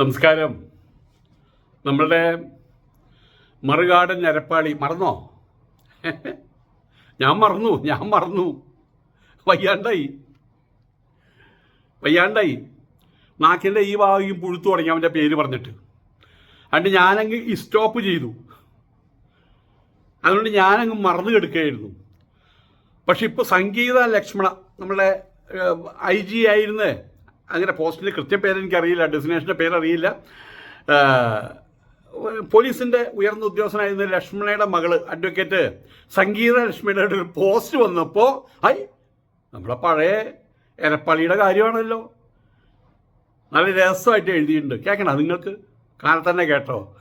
നമസ്കാരം. നമ്മളുടെ മറുകാടൻ ഞരപ്പാളി മറന്നോ? ഞാൻ മറന്നു ഞാൻ മറന്നു. വയ്യാണ്ടായി. വയ്യാണ്ടായി. നാക്കിന്റെ ഈ ഭാഗം പുഴുത്തു തുടങ്ങി അവന്റെ പേര് പറഞ്ഞിട്ട്. അതുകൊണ്ട് ഞാനങ്ങ് സ്റ്റോപ്പ് ചെയ്തു. അതുകൊണ്ട് ഞാനങ്ങ് മറന്നു കിടക്കുകയായിരുന്നു. പക്ഷെ ഇപ്പോൾ സംഗീത ലക്ഷ്മണ നമ്മളെ ഐ ജി ആയിരുന്നേ അങ്ങനെ പോസ്റ്റിന്റെ കൃത്യം പേര് എനിക്കറിയില്ല ഡെസ്റ്റിനേഷന്റെ പേരറിയില്ല പോലീസിന്റെ ഉയർന്ന ഉദ്യോഗസ്ഥനായിരുന്ന ലക്ഷ്മണയുടെ മകൾ അഡ്വക്കേറ്റ് സംഗീത ലക്ഷ്മിയുടെ ഒരു പോസ്റ്റ് വന്നപ്പോൾ ഐ നമ്മളെ പഴയ എരപ്പള്ളിയുടെ കാര്യമാണല്ലോ. നല്ല രസമായിട്ട് എഴുതിയിട്ടുണ്ട്. കേൾക്കണം നിങ്ങൾക്ക്? കാലത്ത് തന്നെ കേട്ടോ.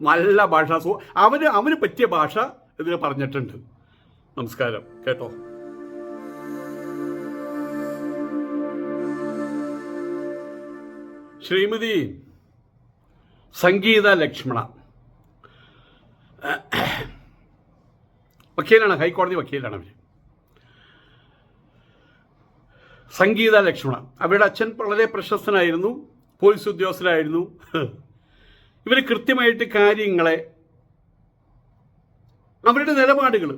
നല്ല ഭാഷ. അവന് അവന് പറ്റിയ ഭാഷ ഇതിൽ പറഞ്ഞിട്ടുണ്ട്. നമസ്കാരം. കേട്ടോ? ശ്രീമതി സംഗീത ലക്ഷ്മണ. വക്കീലാണ് ഹൈക്കോടതി വക്കീലാണ് അവർ സംഗീത ലക്ഷ്മണ. അവരുടെ അച്ഛൻ വളരെ പ്രശസ്തനായിരുന്നു പോലീസ് ഉദ്യോഗസ്ഥനായിരുന്നു. ഇവർ കൃത്യമായിട്ട് കാര്യങ്ങളെ അവരുടെ നിലപാടുകൾ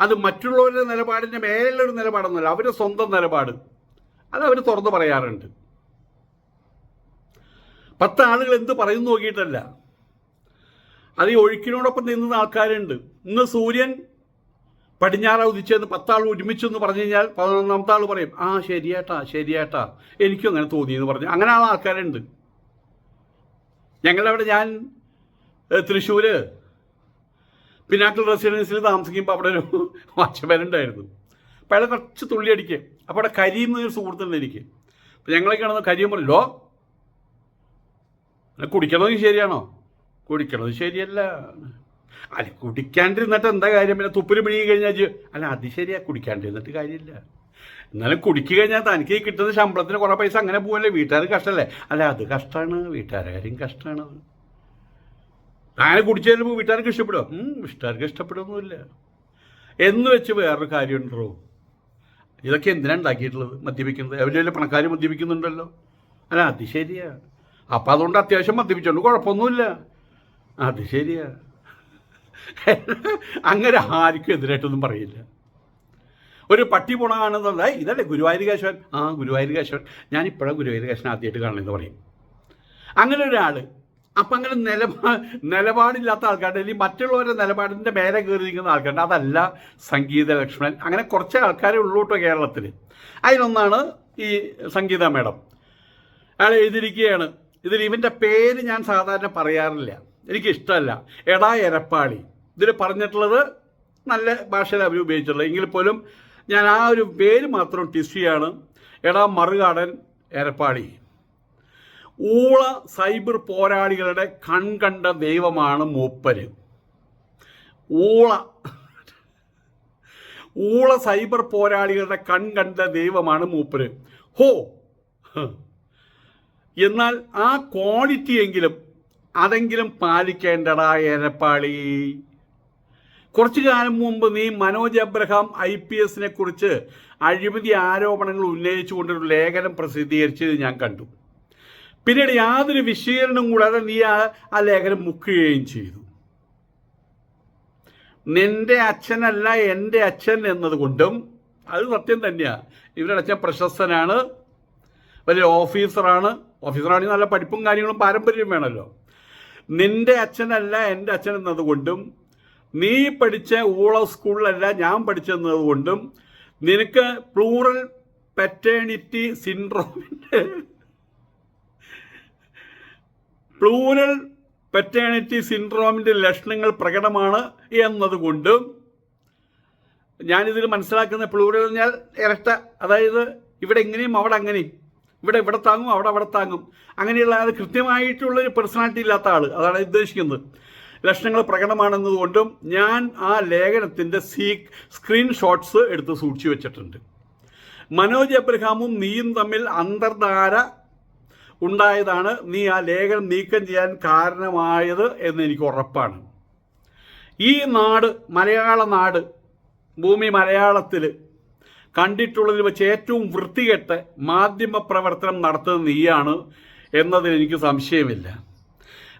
അത് മറ്റുള്ളവരുടെ നിലപാടിന്റെ മേലുള്ളൊരു നിലപാടൊന്നുമല്ല അവരുടെ സ്വന്തം നിലപാട്. അത് അവർ തുറന്നു പറയാറുണ്ട്. പത്ത് ആളുകൾ എന്ത് പറയുന്നു നോക്കിയിട്ടല്ല. അത് ഈ ഒഴുക്കിനോടൊപ്പം നിന്നുന്ന ആൾക്കാരുണ്ട്. ഇന്ന് സൂര്യൻ പടിഞ്ഞാറ ഉദിച്ചെന്ന് പത്താൾ ഒരുമിച്ചെന്ന് പറഞ്ഞു കഴിഞ്ഞാൽ പതിനൊന്നാമത്തെ ആൾ പറയും ആ ശരിയേട്ടാ ശരിയേട്ടാ. എനിക്കും അങ്ങനെ തോന്നി എന്ന് പറഞ്ഞു. അങ്ങനെ ആ ആൾക്കാരുണ്ട്. ഞങ്ങളുടെ അവിടെ ഞാൻ തൃശ്ശൂര് പിന്നാക്കിൾ റെസിഡൻസിൽ താമസിക്കുമ്പോൾ അവിടെ ഒരു വാച്ച്മാനുണ്ടായിരുന്നു. അപ്പോൾ അയാൾ കുറച്ച് തുള്ളി അടിക്കുക അപ്പോൾ അവിടെ കരീം എന്നൊരു സുഹൃത്തുണ്ട് എനിക്ക്. അപ്പോൾ ഞങ്ങളൊക്കെ ആണെന്ന് കരീം പറയല്ലോ കുടിക്കണത് ശരിയാണോ? കുടിക്കണത് ശരിയല്ല. അല്ല കുടിക്കാണ്ടിരുന്നിട്ട് എന്താ കാര്യം? പിന്നെ തുപ്പിൽ പിഴുകി കഴിഞ്ഞാൽ അല്ല അത് ശരിയാ കുടിക്കാണ്ടിരുന്നിട്ട് കാര്യമില്ല. എന്നാലും കുടിക്കി കഴിഞ്ഞാൽ തനിക്ക് കിട്ടുന്ന ശമ്പളത്തിന് കുറേ പൈസ അങ്ങനെ പോവല്ലേ വീട്ടുകാർ കഷ്ടമല്ലേ അല്ല അത് കഷ്ടമാണ് കാര്യം കഷ്ടമാണ് അങ്ങനെ കുടിച്ചു കഴിയുമ്പോൾ വീട്ടുകാർക്ക് ഇഷ്ടപ്പെടുമോ ഉം, വീട്ടുകാർക്ക് ഇഷ്ടപ്പെടുമൊന്നുമില്ല എന്ന് വെച്ച് വേറൊരു കാര്യമുണ്ടോ? ഇതൊക്കെ എന്തിനാണ് ഉണ്ടാക്കിയിട്ടുള്ളത്? മദ്യപിക്കുന്നത്? വലിയ പണക്കാർ മദ്യപിക്കുന്നുണ്ടല്ലോ. അല്ല അത് ശരിയാ. അപ്പം അതുകൊണ്ട് അത്യാവശ്യം മദ്യപിച്ചോണ്ട് കുഴപ്പമൊന്നുമില്ല. അത് ശരിയാ. അങ്ങനെ ആർക്കും എതിരായിട്ടൊന്നും പറയില്ല. ഒരു പട്ടി പോണ കാണുന്നത് "ഏയ്, ഇതല്ലേ ഗുരുവായൂർ ആ ഗുരുവായൂർ ഞാൻ ഇപ്പോഴാണ് ഗുരുവായൂർ ആദ്യമായിട്ട് കാണുന്നത് പറയും. അങ്ങനെ ഒരാൾ അപ്പം അങ്ങനെ നിലപാ നിലപാടില്ലാത്ത ആൾക്കാരുടെ അല്ലെങ്കിൽ മറ്റുള്ളവരുടെ നിലപാടിന്റെ മേലെ നിൽക്കുന്ന ആൾക്കാരുണ്ട് അതല്ല സംഗീത ലക്ഷ്മണൻ അങ്ങനെ കുറച്ച് ആൾക്കാരെ ഉള്ളൂ കേട്ടോ കേരളത്തിൽ അതിലൊന്നാണ് ഈ സംഗീത മേഡം. അയാൾ എഴുതിയിരിക്കുകയാണ് ഇതിൽ ഇവന്റെ പേര് ഞാൻ സാധാരണ പറയാറില്ല. എനിക്കിഷ്ടമല്ല. എടാ എരപ്പാളി. ഇതിൽ പറഞ്ഞിട്ടുള്ളത് നല്ല ഭാഷയിൽ അവർ ഉപയോഗിച്ചിട്ടുള്ളത്. എങ്കിൽ പോലും ഞാൻ ആ ഒരു പേര് മാത്രം ടിസ്റ്റ് ചെയ്യാണ്. എടാ മറുകാടൻ എരപ്പാളി. ഊള സൈബർ പോരാളികളുടെ കൺകണ്ട ദൈവമാണ് മൂപ്പര്. ഊള. ഊള സൈബർ പോരാളികളുടെ കൺകണ്ട ദൈവമാണ് മൂപ്പര്. ഹോ. എന്നാൽ ആ ക്വാളിറ്റി എങ്കിലും അതെങ്കിലും പാലിക്കേണ്ടടാ എരപ്പാളി കുറച്ചു കാലം മുമ്പ് നീ മനോജ് അബ്രഹാം ഐ പി എസിനെ കുറിച്ച് അഴിമതി ആരോപണങ്ങൾ ഉന്നയിച്ചുകൊണ്ടൊരു ലേഖനം പ്രസിദ്ധീകരിച്ചത് ഞാൻ കണ്ടു. പിന്നീട് യാതൊരു വിശീകരണം കൂടാതെ നീ ആ ആ ലേഖനം മുക്കുകയും ചെയ്തു. നിന്റെ അച്ഛനല്ല എന്റെ അച്ഛൻ എന്നതുകൊണ്ടും അത് സത്യം തന്നെയാണ് ഇവരുടെ അച്ഛൻ പ്രശസ്തനാണ് വലിയ ഓഫീസറാണ് ഓഫീസറാണെങ്കിൽ നല്ല പഠിപ്പും കാര്യങ്ങളും പാരമ്പര്യം വേണമല്ലോ നിന്റെ അച്ഛനല്ല എന്റെ അച്ഛൻ എന്നതുകൊണ്ടും നീ പഠിച്ച ഊള സ്കൂളിലല്ല ഞാൻ പഠിച്ചെന്നതുകൊണ്ടും നിനക്ക് പ്ലൂറൽ പെറ്റേണിറ്റി സിൻഡ്രോമിന്റെ പ്ലൂറൽ പെറ്റേണിറ്റി സിൻഡ്രോമിന്റെ ലക്ഷണങ്ങൾ പ്രകടമാണ് എന്നതുകൊണ്ടും ഞാനിതിൽ മനസ്സിലാക്കുന്ന പ്ലൂറൽ പറഞ്ഞാൽ ഇരട്ട അതായത് ഇവിടെ എങ്ങനെയും അവിടെ അങ്ങനെയും. ഇവിടെ ഇവിടെ താങ്ങും അവിടെ അവിടെ താങ്ങും. അങ്ങനെയുള്ള അത് കൃത്യമായിട്ടുള്ളൊരു പേഴ്സണാലിറ്റി ഇല്ലാത്ത ആൾ അതാണ് ഉദ്ദേശിക്കുന്നത്. ലക്ഷണങ്ങൾ പ്രകടമാണെന്നതുകൊണ്ടും ഞാൻ ആ ലേഖനത്തിന്റെ സീ സ്ക്രീൻഷോട്ട്സ് എടുത്ത് സൂക്ഷിച്ചു വെച്ചിട്ടുണ്ട്. മനോജ് എബ്രഹാമും നീയും തമ്മിൽ അന്തർധാര ഉണ്ടായതാണ് നീ ആ ലേഖനം നീക്കം ചെയ്യാൻ കാരണമായത് എന്ന് എനിക്ക് ഉറപ്പാണ്. ഈ നാട് മലയാള നാട് ഭൂമി മലയാളത്തിൽ കണ്ടിട്ടുള്ളതിൽ വെച്ച് ഏറ്റവും വൃത്തികെട്ട് മാധ്യമ പ്രവർത്തനം നടത്തുന്ന നീയാണ് എന്നതിൽ എനിക്ക് സംശയമില്ല.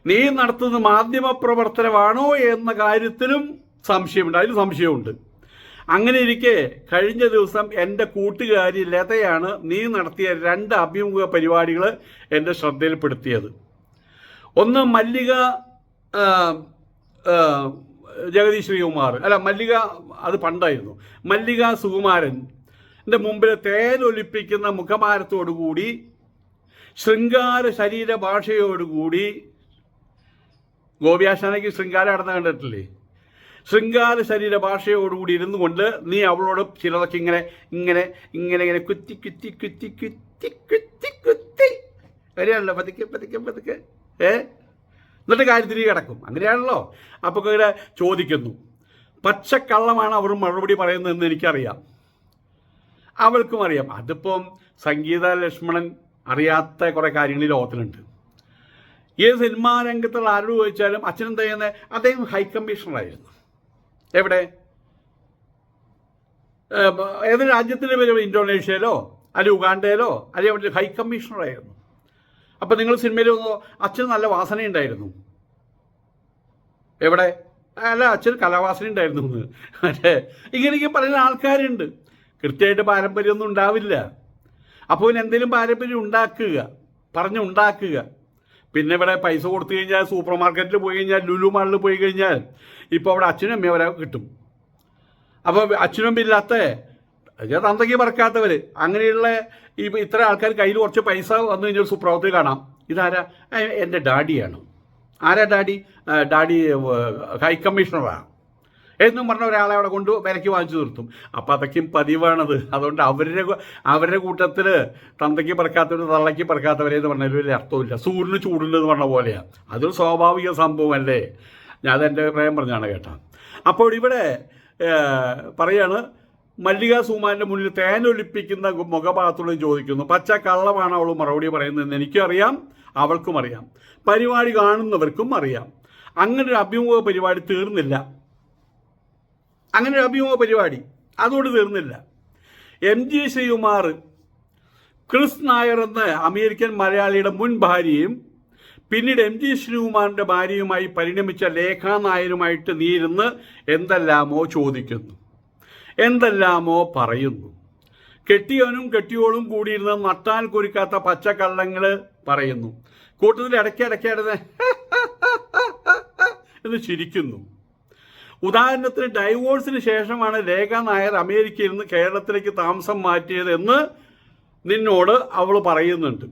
നീ നടത്തുന്ന മാധ്യമ പ്രവർത്തനമാണോ എന്ന കാര്യത്തിലും സംശയമുണ്ട്. അതിന് സംശയമുണ്ട്. അങ്ങനെ ഇരിക്കെ കഴിഞ്ഞ ദിവസം എന്റെ കൂട്ടുകാരി ലതയാണ് നീ നടത്തിയ രണ്ട് അഭിമുഖ പരിപാടികൾ എന്റെ ശ്രദ്ധയിൽപ്പെടുത്തിയത്. ഒന്ന് മല്ലിക ജഗദീശ്വരി ശ്രീകുമാർ അല്ല മല്ലിക അത് പണ്ടായിരുന്നു. മല്ലിക സുകുമാരൻ. മുമ്പിൽ തേനൊലിപ്പിക്കുന്ന മുഖമാരത്തോടുകൂടി ശൃംഗാര ശരീര ഭാഷയോടുകൂടി ഗോപിയാശാനയ്ക്ക് ശൃംഗാരം നടന്ന കണ്ടിട്ടില്ലേ? ശൃംഗാര ശരീര ഭാഷയോടുകൂടി ഇരുന്നു കൊണ്ട് നീ അവളോട് ചിലതൊക്കെ ഇങ്ങനെ ഇങ്ങനെ ഇങ്ങനെ ഇങ്ങനെ കുത്തി കുത്തി കുത്തി കുത്തി കുത്തി കുത്തി. അങ്ങനെയാണല്ലോ പതുക്കെ പതുക്കെ പതുക്കെ. ഏ? എന്നിട്ട് കാര്യത്തിൽ കിടക്കും. അങ്ങനെയാണല്ലോ. അപ്പോൾ ഇങ്ങനെ ചോദിക്കുന്നു. പച്ചക്കള്ളമാണ് അവർ മറുപടി പറയുന്നതെന്ന് എനിക്കറിയാം. അവൾക്കും അറിയാം. അതിപ്പം സംഗീത ലക്ഷ്മണൻ അറിയാത്ത കുറേ കാര്യങ്ങൾ ഈ ലോകത്തിലുണ്ട്. ഈ സിനിമാ രംഗത്തുള്ള ആരോട് ചോദിച്ചാലും അച്ഛനെന്താ ചെയ്യുന്നത് അദ്ദേഹം ഹൈ കമ്മീഷണറായിരുന്നു. എവിടെ? ഏത് രാജ്യത്തിന്റെ പേര് ഇന്തോനേഷ്യയിലോ? അല്ലെങ്കിൽ ഉഗാണ്ടയിലോ? അല്ലെങ്കിൽ അവിടെ ഹൈ കമ്മീഷണറായിരുന്നു. അപ്പം നിങ്ങൾ സിനിമയിൽ വന്നോ? അച്ഛന് നല്ല വാസനയുണ്ടായിരുന്നു. എവിടെ? അല്ല അച്ഛന് കലാവാസന ഉണ്ടായിരുന്നു എന്ന്. അല്ലേ ഇങ്ങനെയൊക്കെ പറയുന്ന ആൾക്കാരുണ്ട്. കൃത്യമായിട്ട് പാരമ്പര്യമൊന്നും ഉണ്ടാവില്ല. അപ്പോൾ എന്തെങ്കിലും പാരമ്പര്യം ഉണ്ടാക്കുക. പറഞ്ഞുണ്ടാക്കുക പിന്നെ ഇവിടെ പൈസ കൊടുത്തു കഴിഞ്ഞാൽ സൂപ്പർ മാർക്കറ്റിൽ പോയി കഴിഞ്ഞാൽ ലുലു മാളിൽ പോയി കഴിഞ്ഞാൽ ഇപ്പോൾ അവിടെ അച്ഛനും അമ്മയും അവരെ കിട്ടും. അപ്പോൾ അച്ഛനും ഇല്ലാത്ത തന്തയ്ക്ക് പറക്കാത്തവർ അങ്ങനെയുള്ള ഈ ഇത്ര ആൾക്കാർ കയ്യിൽ കുറച്ച് പൈസ വന്നു കഴിഞ്ഞാൽ സുപ്രഭാതത്തിൽ കാണാം. ഇതാരാ? എന്റെ ഡാഡിയാണ്. ആരാ ഡാഡി? ഡാഡി ഹൈക്കമ്മീഷണറാണ് എന്നും പറഞ്ഞ ഒരാളെ അവിടെ കൊണ്ട് വിലയ്ക്ക് വാങ്ങിച്ചു നിർത്തും അപ്പം അതൊക്കെയും പതിവാണത്. അതുകൊണ്ട് അവരുടെ അവരുടെ കൂട്ടത്തിൽ തന്തയ്ക്ക് പറക്കാത്തവർ തള്ളയ്ക്ക് പറക്കാത്തവരെ എന്ന് പറഞ്ഞാൽ വലിയ അർത്ഥമില്ല സൂര്യന് ചൂടുണ്ടെന്ന് പറഞ്ഞ പോലെയാണ് അതൊരു സ്വാഭാവിക സംഭവമല്ലേ ഞാൻ അതെന്റെ അഭിപ്രായം പറഞ്ഞാണ് കേട്ടോ. അപ്പോൾ ഇവിടെ പറയാണ് മല്ലിക സുമാന്റെ മുന്നിൽ തേനൊലിപ്പിക്കുന്ന മുഖഭാഗത്തോട് ചോദിക്കുന്നു. പച്ച കള്ളമാണ് അവൾ മറുപടി പറയുന്നതെന്ന് എനിക്കും അറിയാം അവൾക്കും അറിയാം. പരിപാടി കാണുന്നവർക്കും അറിയാം. അങ്ങനെ ഒരു അഭിമുഖ പരിപാടി തീർന്നില്ല. അങ്ങനെ ഒരു അഭിമുഖ പരിപാടി. അതോട് തീർന്നില്ല. M. G. Sreekumar Chris Nair എന്ന അമേരിക്കൻ മലയാളിയുടെ മുൻ ഭാര്യയും പിന്നീട് എം. ജി. ശ്രീകുമാറിന്റെ ഭാര്യയുമായി പരിണമിച്ച ലേഖാ നായരുമായിട്ട് നീ ഇരുന്ന് എന്തെല്ലാമോ ചോദിക്കുന്നു. എന്തെല്ലാമോ പറയുന്നു. കെട്ടിയവനും കെട്ടിയോളും കൂടിയിരുന്ന് നട്ടാൽ കുരുക്കാത്ത പച്ചക്കള്ളങ്ങൾ പറയുന്നു. കൂട്ടത്തിൽ ഇടയ്ക്ക് ഇടയ്ക്ക് എന്ന് ചിരിക്കുന്നു. ഉദാഹരണത്തിന് ഡൈവോഴ്സിന് ശേഷമാണ് രേഖ നായർ അമേരിക്കയിൽ നിന്ന് കേരളത്തിലേക്ക് താമസം മാറ്റിയത് എന്ന് നിന്നോട് അവൾ പറയുന്നുണ്ട്.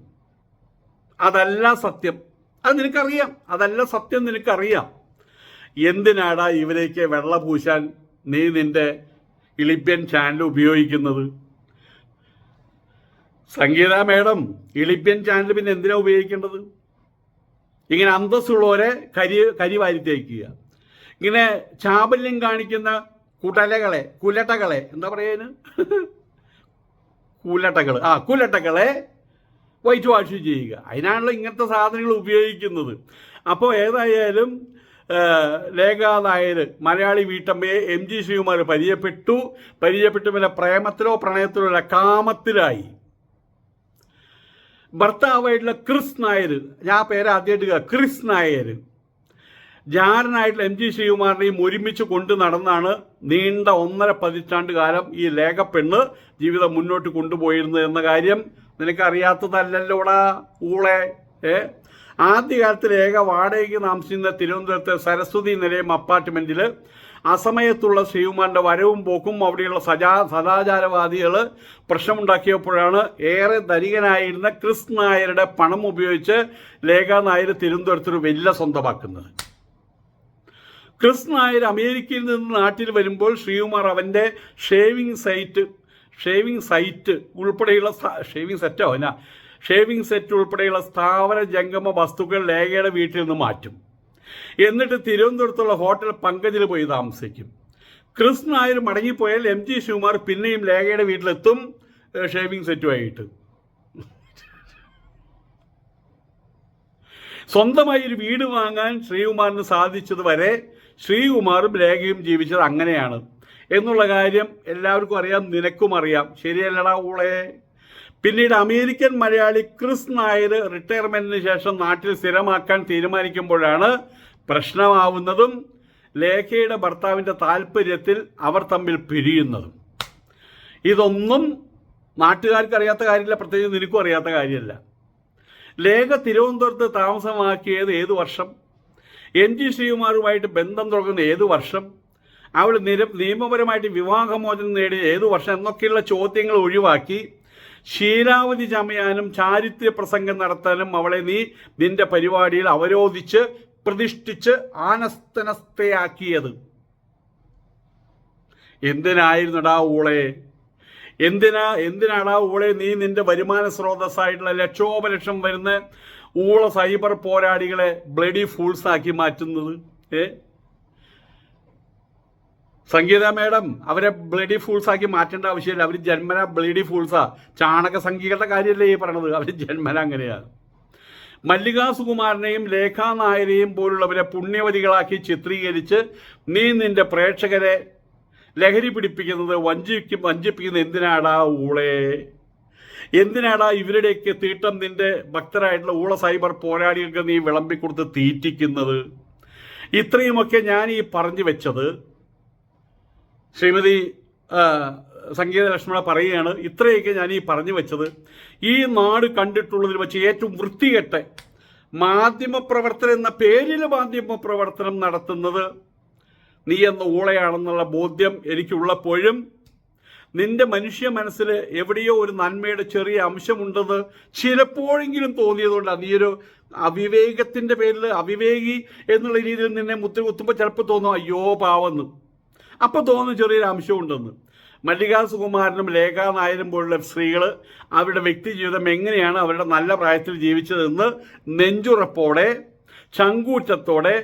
അതല്ല സത്യം. അത് നിനക്കറിയാം. അതല്ല സത്യം നിനക്കറിയാം. എന്തിനാടാ ഇവരേക്ക് വെള്ള പൂശാൻ നീ നിന്റെ ഇളിപ്യൻ ചാനൽ ഉപയോഗിക്കുന്നത്? സംഗീത മേഡം ഇളിപ്യൻ ചാനൽ പിന്നെ എന്തിനാ ഉപയോഗിക്കേണ്ടത്? ഇങ്ങനെ അന്തസ്സുള്ളവരെ കരി കരി വാരി തേക്കുക. ഇങ്ങനെ ചാബല്യം കാണിക്കുന്ന കൂട്ടലകളെ കുലട്ടകളെ എന്താ പറയുന്നത് കൂലട്ടകൾ ആ കൂലട്ടകളെ വൈറ്റ് വാഷ് ചെയ്യുക. അതിനാണല്ലോ ഇങ്ങനത്തെ സാധനങ്ങൾ ഉപയോഗിക്കുന്നത്. അപ്പോൾ ഏതായാലും ലേഖ മലയാളി വീട്ടമ്മയെ എം ജി ശ്രീകുമാർ പരിചയപ്പെട്ടു. പരിചയപ്പെട്ടു പിന്നെ പ്രേമത്തിലോ പ്രണയത്തിലോ അല്ല കാമത്തിലായി. ഭർത്താവായിട്ടുള്ള ക്രിസ് നായർ ഞാൻ പേര് ആദ്യമായിട്ട്. ക്രിസ് നായർ ജാരനായിട്ടുള്ള എം ജി ശ്രീകുമാറിനെയും ഒരുമിച്ച് കൊണ്ട് നടന്നാണ് നീണ്ട ഒന്നര പതിറ്റാണ്ട് കാലം ഈ ലേഖപ്പെണ്ണ് ജീവിതം മുന്നോട്ട് കൊണ്ടുപോയിരുന്നത് എന്ന കാര്യം നിനക്കറിയാത്തതല്ലല്ലോടാ ഊളെ ഏ? ആദ്യകാലത്ത് ലേഖ വാടകയ്ക്ക് താമസിക്കുന്ന തിരുവനന്തപുരത്തെ സരസ്വതി നിലയം അപ്പാർട്ട്മെന്റിൽ അസമയത്തുള്ള ശ്രീകുമാറിന്റെ വരവും പോക്കും അവിടെയുള്ള സജാ സദാചാരവാദികൾ പ്രശ്നമുണ്ടാക്കിയപ്പോഴാണ് ഏറെ ധനികനായിരുന്ന ക്രിസ് നായരുടെ പണം ഉപയോഗിച്ച് ലേഖ നായർ തിരുവനന്തപുരത്തൊരു വെല്ല സ്വന്തമാക്കുന്നത്. ക്രിസ് നായർ അമേരിക്കയിൽ നിന്ന് നാട്ടിൽ വരുമ്പോൾ ശ്രീകുമാർ അവന്റെ ഷേവിംഗ് സൈറ്റ് ഷേവിംഗ് സൈറ്റ് ഉൾപ്പെടെയുള്ള ഷേവിംഗ് സെറ്റോ? എന്നാ? ഷേവിംഗ് സെറ്റ് ഉൾപ്പെടെയുള്ള സ്ഥാപന ജംഗമ വസ്തുക്കൾ ലേഖയുടെ വീട്ടിൽ നിന്ന് മാറ്റും. എന്നിട്ട് തിരുവനന്തപുരത്തുള്ള ഹോട്ടൽ പങ്കജിൽ പോയി താമസിക്കും. ക്രിസ് നായർ മടങ്ങിപ്പോയാൽ എം ജി ശിവകുമാർ പിന്നെയും ലേഖയുടെ വീട്ടിലെത്തും ഷേവിംഗ് സെറ്റുമായിട്ട്. സ്വന്തമായി ഒരു വീട് വാങ്ങാൻ ശ്രീകുമാറിന് സാധിച്ചത് വരെ ശ്രീകുമാറും രേഖയും ജീവിച്ചത് അങ്ങനെയാണ്. എന്നുള്ള കാര്യം എല്ലാവർക്കും അറിയാം നിനക്കും അറിയാം. ശരിയല്ലടാ ഊളെ. പിന്നീട് അമേരിക്കൻ മലയാളി ക്രിസ് നായർ റിട്ടയർമെന്റിന് ശേഷം നാട്ടിൽ സ്ഥിരമാക്കാൻ തീരുമാനിക്കുമ്പോഴാണ് പ്രശ്നമാവുന്നതും ലേഖയുടെ ഭർത്താവിന്റെ താല്പര്യത്തിൽ അവർ തമ്മിൽ പിരിയുന്നതും. ഇതൊന്നും നാട്ടുകാർക്ക് അറിയാത്ത കാര്യമില്ല പ്രത്യേകിച്ച് നിനക്കും അറിയാത്ത കാര്യമല്ല. ലേഖ തിരുവനന്തപുരത്ത് താമസമാക്കിയത് ഏത് വർഷം? എൻ ജി ശ്രീകുമാറുമായിട്ട് ബന്ധം തുടങ്ങുന്ന ഏത് വർഷം? അവൾ നിര നിയമപരമായിട്ട് വിവാഹമോചനം നേടിയ ഏത് വർഷം എന്നൊക്കെയുള്ള ചോദ്യങ്ങൾ ഒഴിവാക്കി ശീലാവധി ചമയാനും ചാരിത്ര്യ പ്രസംഗം നടത്താനും അവളെ നീ നിന്റെ പരിപാടിയിൽ അവരോധിച്ച് പ്രതിഷ്ഠിച്ച് ആനസ്തനസ്ഥയാക്കിയത്. എന്തിനായിരുന്നടാ ഊളെ? എന്തിനാ എന്തിനാടാ ഊളെ? നീ നിന്റെ വരുമാന സ്രോതസ്സായിട്ടുള്ള ലക്ഷോപലക്ഷം വരുന്ന ഊള സൈബർ പോരാളികളെ ബ്ലഡി ഫൂൾസ് ആക്കി മാറ്റുന്നത് ഏ? സംഗീത മേഡം അവരെ ബ്ലഡി ഫൂൾസ് ആക്കി മാറ്റേണ്ട ആവശ്യമില്ല. അവർ ജന്മന ബ്ലഡി ഫൂൾസാ. ചാണക സംഖ്യകളുടെ കാര്യമല്ലേ ഈ പറയണത്? അവർ ജന്മന അങ്ങനെയാണ് മല്ലികാ സുകുമാരനെയും ലേഖാ നായരെയും പോലുള്ളവരെ പുണ്യവതികളാക്കി ചിത്രീകരിച്ച് നീ നിന്റെ പ്രേക്ഷകരെ ലഹരി പിടിപ്പിക്കുന്നത് വഞ്ചിക്കും വഞ്ചിപ്പിക്കുന്നത് എന്തിനാടാ ഊളെ? എന്തിനാടാ ഇവരുടെയൊക്കെ തീട്ടം നിന്റെ ഭക്തരായിട്ടുള്ള ഊള സൈബർ പോരാളികൾക്ക് നീ വിളമ്പിക്കൊടുത്ത് തീറ്റിക്കുന്നത്? ഇത്രയുമൊക്കെ ഞാൻ ഈ പറഞ്ഞു വെച്ചത്. ശ്രീമതി സംഗീത ലക്ഷ്മണ പറയുകയാണ് ഇത്രയൊക്കെ ഞാൻ ഈ പറഞ്ഞു വെച്ചത്. ഈ നാട് കണ്ടിട്ടുള്ളതിൽ വെച്ച് ഏറ്റവും വൃത്തികെട്ട മാധ്യമപ്രവർത്തനം എന്ന പേരിൽ മാധ്യമപ്രവർത്തനം നടത്തുന്നത് നീ എന്ന ഊളയാണെന്നുള്ള ബോധ്യം എനിക്കുള്ളപ്പോഴും നിന്റെ മനുഷ്യ മനസ്സിൽ എവിടെയോ ഒരു നന്മയുടെ ചെറിയ അംശമുണ്ടെന്ന് ചിലപ്പോഴെങ്കിലും തോന്നിയതുകൊണ്ടാണ് നീ ഒരു അവിവേകത്തിന്റെ പേരിൽ അവിവേകി എന്നുള്ള രീതിയിൽ നിന്നെ മുത്തി കുത്തുമ്പോൾ ചിലപ്പോൾ തോന്നും അയ്യോ പാവെന്ന്. അപ്പോൾ തോന്നുന്നു ചെറിയൊരു അംശമുണ്ടെന്ന്. മല്ലികാ സുകുമാരനും ലേഖാ നായരും പോലുള്ള സ്ത്രീകൾ അവരുടെ വ്യക്തി ജീവിതം എങ്ങനെയാണ് അവരുടെ നല്ല പ്രായത്തിൽ ജീവിച്ചതെന്ന് നെഞ്ചുറപ്പോടെ ചങ്കൂറ്റത്തോടെ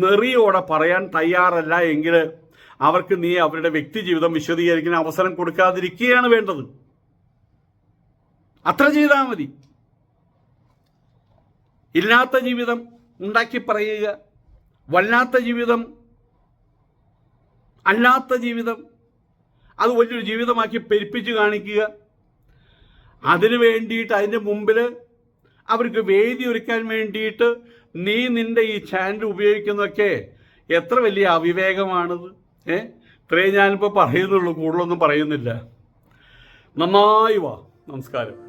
നെറിയോടെ പറയാൻ തയ്യാറല്ല എങ്കിൽ അവർക്ക് നീ അവരുടെ വ്യക്തി ജീവിതം വിശദീകരിക്കുന്ന അവസരം കൊടുക്കാതിരിക്കുകയാണ് വേണ്ടത്. അത്ര ചെയ്താൽ മതി. ഇല്ലാത്ത ജീവിതം ഉണ്ടാക്കി പറയുക വല്ലാത്ത ജീവിതം അല്ലാത്ത ജീവിതം അത് വലിയൊരു ജീവിതമാക്കി പെരുപ്പിച്ച് കാണിക്കുക. അതിനു വേണ്ടിയിട്ട് അതിന്റെ മുമ്പിൽ അവർക്ക് വേദി ഒരുക്കാൻ വേണ്ടിയിട്ട് നീ നിന്റെ ഈ ചാനൽ ഉപയോഗിക്കുന്നതൊക്കെ എത്ര വലിയ അവിവേകമാണത്. ഏ? ഇത്രയും ഞാനിപ്പോൾ പറയുന്നുള്ളൂ കൂടുതലൊന്നും പറയുന്നില്ല. നന്നായി വാ. നമസ്കാരം.